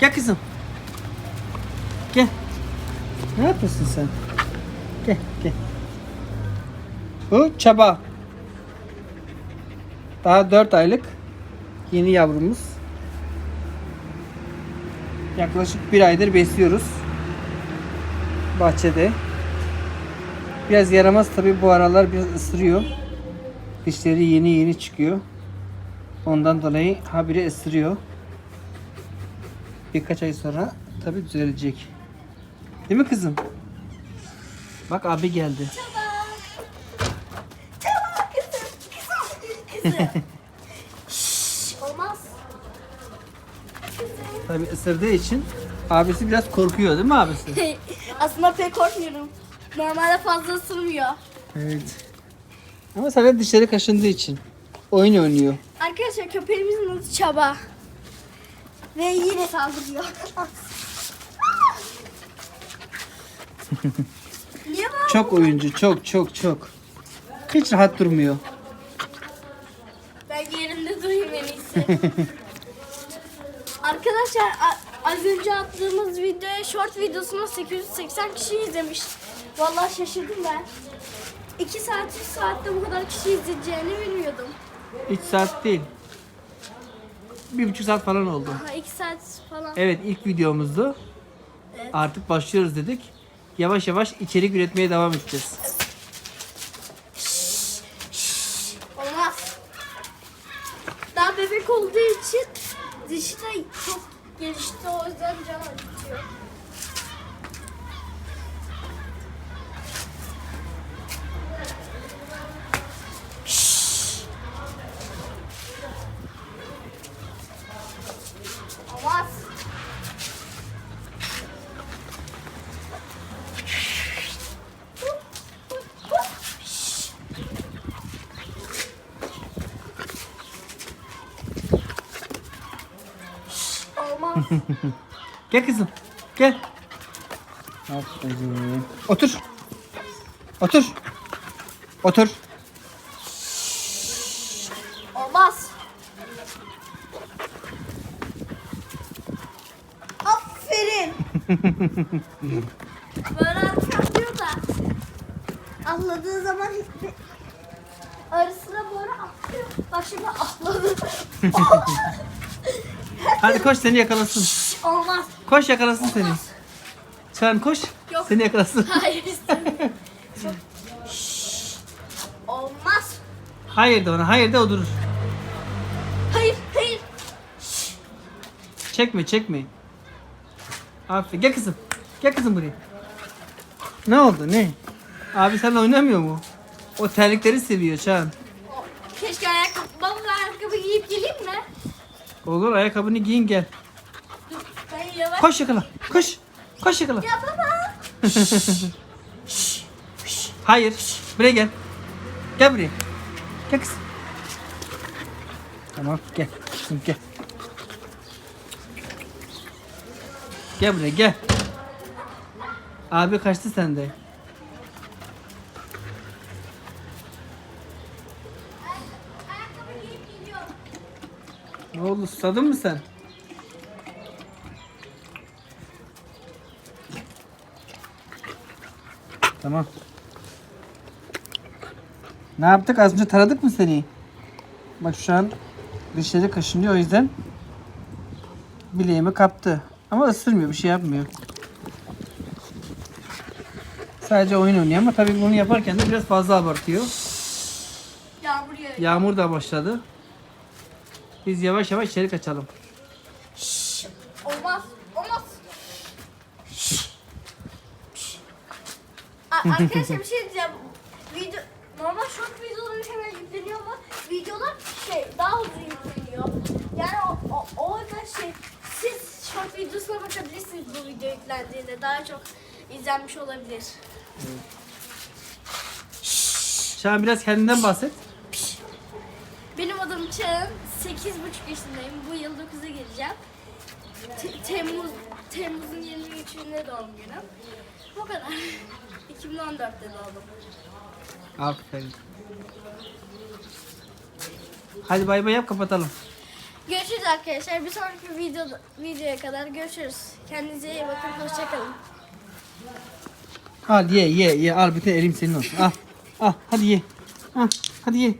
Gel kızım. Gel. Ne yapıyorsun sen? Gel gel. Bu çaba. Daha 4 aylık yeni yavrumuz. Yaklaşık bir aydır besliyoruz. Bahçede. Biraz yaramaz tabi bu aralar biraz ısırıyor. Dişleri yeni yeni çıkıyor. Ondan dolayı habire ısırıyor. Birkaç ay sonra tabi düzelecek. Değil mi kızım? Bak abi geldi. Şşş, olmaz. Tabi ısırdığı için abisi biraz korkuyor değil mi abisi? Aslında pek korkmuyorum. Normalde fazla ısırmıyor. Evet. Ama sadece dişleri kaşındığı için. Oyun oynuyor. Arkadaşlar köpeğimizin adı Çaba. Ve yine saldırıyor. Çok oyuncu, çok çok çok. Hiç rahat durmuyor. Ben yerimde durayım en iyisi. Arkadaşlar az önce attığımız video short videosunu 880 kişi izlemiş. Vallahi şaşırdım ben. 2 saat 3 saatte bu kadar kişi izleyeceğini bilmiyordum. 3 saat değil. Bir buçuk saat falan oldu. Aha 2 saat falan. Evet ilk videomuzdu. Evet. Artık başlıyoruz dedik. Yavaş yavaş içerik üretmeye devam edeceğiz. Olmaz. Daha bebek olduğu için dişi de çok gelişti o yüzden can acıtıyor. Olmaz. Olmaz. Gel kızım. Gel. Aferin. Otur. Otur. Otur. Olmaz. Aferin. Böyle atıyor da. Atladığı zaman hiçbir arasına böyle atlıyor. Bak şimdi atladı. Hadi koş seni yakalasın. Olmaz. Koş yakalasın seni. Sen koş. Yok. Seni yakalasın. Hayır istemiyorum. Şşş. Olmaz. Hayır de ona. Hayır de o durur. Hayır, hayır. Çekme çekme. Aferin. Gel kızım. Gel kızım buraya. Ne oldu ne? Abi sen oynamıyor mu? O terlikleri seviyor Çağan. Olur ayakkabını giyin gel. Ben yavaş. Koş yakala. Koş. Koş yakala. Ya baba. Hayır. Buraya gel. Gel buraya. Gel kızım. Tamam gel. Kızım gel. Gel buraya gel. Abi kaçtı sende. Oldu susadın mı sen? Tamam. Ne yaptık? Az önce taradık mı seni? Bak şu an dişleri kaşınıyor o yüzden bileğimi kaptı. Ama ısırmıyor, bir şey yapmıyor. Sadece oyun oynuyor ama tabii bunu yaparken de biraz fazla abartıyor. Yağmur yağıyor. Yağmur da başladı. Biz yavaş yavaş içeri kaçalım. Olmaz. Olmaz. A- Arkadaşlar bir şey diyeceğim. Video, normal short videoları hemen yükleniyor ama videolar şey daha uzun yükleniyor. Yani o, o, o yüzden şey siz short videosuna bakabilirsiniz bu video yüklendiğinde. Daha çok izlenmiş olabilir. Şu an biraz kendinden bahset. Adım Çağın. 8,5 yaşındayım. Bu yıl 9'a gireceğim. Te- Temmuz Temmuz'un 23'ünde doğum günüm. Bu kadar. 2014'te doğdum. Aferin. Hadi bay bay yap kapatalım. Görüşürüz arkadaşlar. Bir sonraki video, videoya kadar görüşürüz. Kendinize iyi bakın. Hoşçakalın. Al ye ye ye al bütün elim senin olsun. Al al hadi ye. Al hadi ye.